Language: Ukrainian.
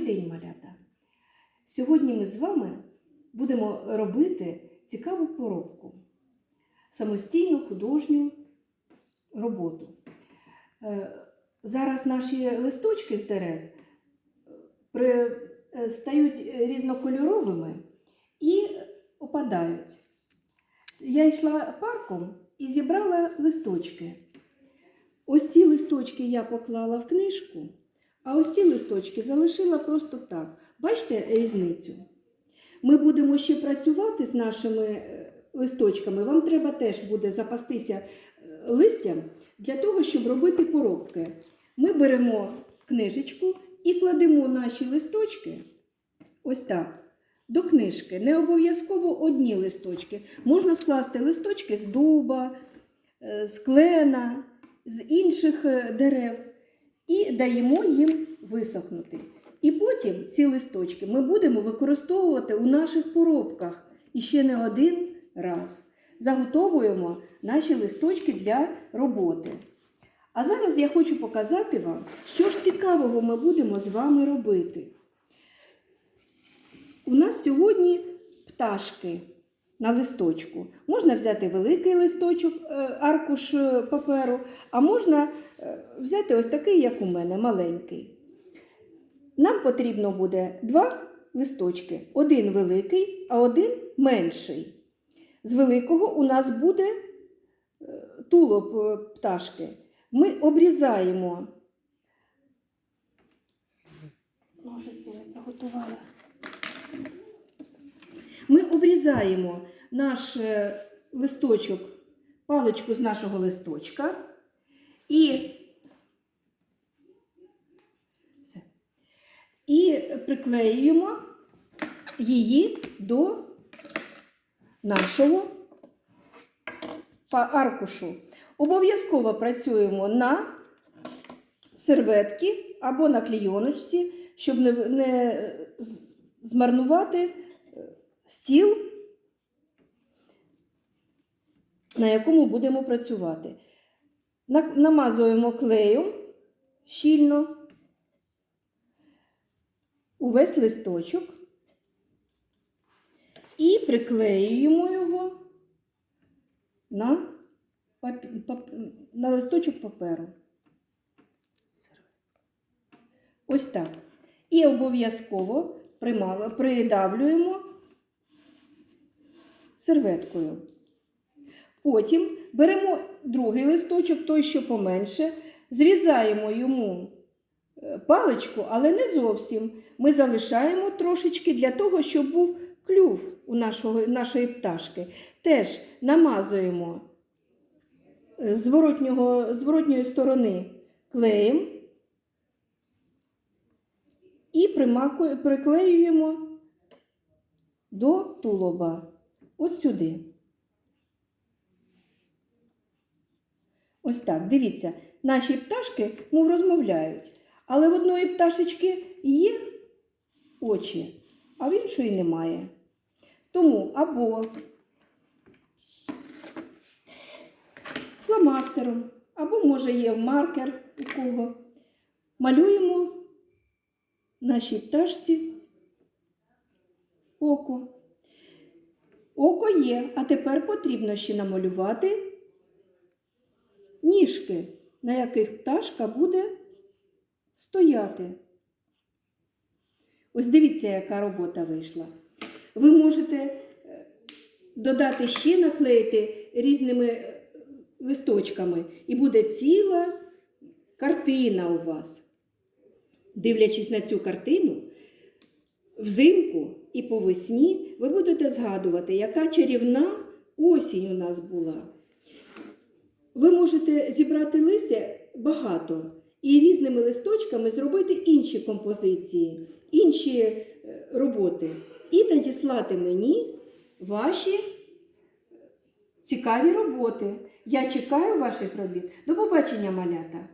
Добрий день, малята! Сьогодні ми з вами будемо робити цікаву поробку, самостійну художню роботу. Е, Зараз наші листочки з дерев е, е, стають різнокольоровими і опадають. Я йшла парком і зібрала листочки. Ось ці листочки я поклала в книжку, а ось ці листочки залишила просто так. Бачите різницю? Ми будемо ще працювати з нашими е, листочками. Вам треба теж буде запастися е, листям для того, щоб робити поробки. Ми беремо книжечку і кладемо наші листочки ось так. До книжки. Не обов'язково одні листочки. Можна скласти листочки з дуба, е, з клена, з інших дерев і даємо їм висохнути. І потім ці листочки ми будемо використовувати у наших поробках і ще не один раз. Заготовуємо наші листочки для роботи. А зараз я хочу показати вам, що ж цікавого ми будемо з вами робити. У нас сьогодні пташки на листочку. Можна взяти великий листочок, е, аркуш е, паперу, а можна е, взяти ось такий, як у мене, маленький. Нам потрібно буде два листочки: один великий, а один менший. З великого у нас буде тулуб е, пташки. Ми обрізаємо. Ножиці не приготувала. Ми обрізаємо наш е, листочок, паличку з нашого листочка і, все. і приклеюємо її до нашого аркушу. Обов'язково працюємо на серветки або на клійоночці, щоб не, не змарнувати е, стіл, на якому будемо працювати. Намазуємо клеєм щільно увесь листочок і приклеюємо його на, на листочок паперу. Ось так. І обов'язково придавлюємо серветкою. Потім беремо другий листочок, той, що поменше, зрізаємо йому е, паличку, але не зовсім. Ми залишаємо трошечки для того, щоб був клюв у нашого, нашої пташки. Теж намазуємо з зворотнього, зворотньої сторони клеєм і приклеюємо до тулоба. Ось сюди. Ось так, дивіться, наші пташки мов розмовляють, але в одної пташечки є очі, а в іншої немає. Тому або фломастером, або, може, є маркер у кого. Малюємо нашій пташці око. Око є, а тепер потрібно ще намалювати ніжки, на яких пташка буде стояти. Ось дивіться, яка робота вийшла. Ви можете е, додати ще наклеїти різними е, листочками, і буде ціла картина у вас. Дивлячись на цю картину, взимку і по весні ви будете згадувати, яка чарівна осінь у нас була. Ви можете зібрати листя багато і різними листочками зробити інші композиції, інші е, роботи. І надіслати мені ваші цікаві роботи. Я чекаю ваших робіт. До побачення, малята!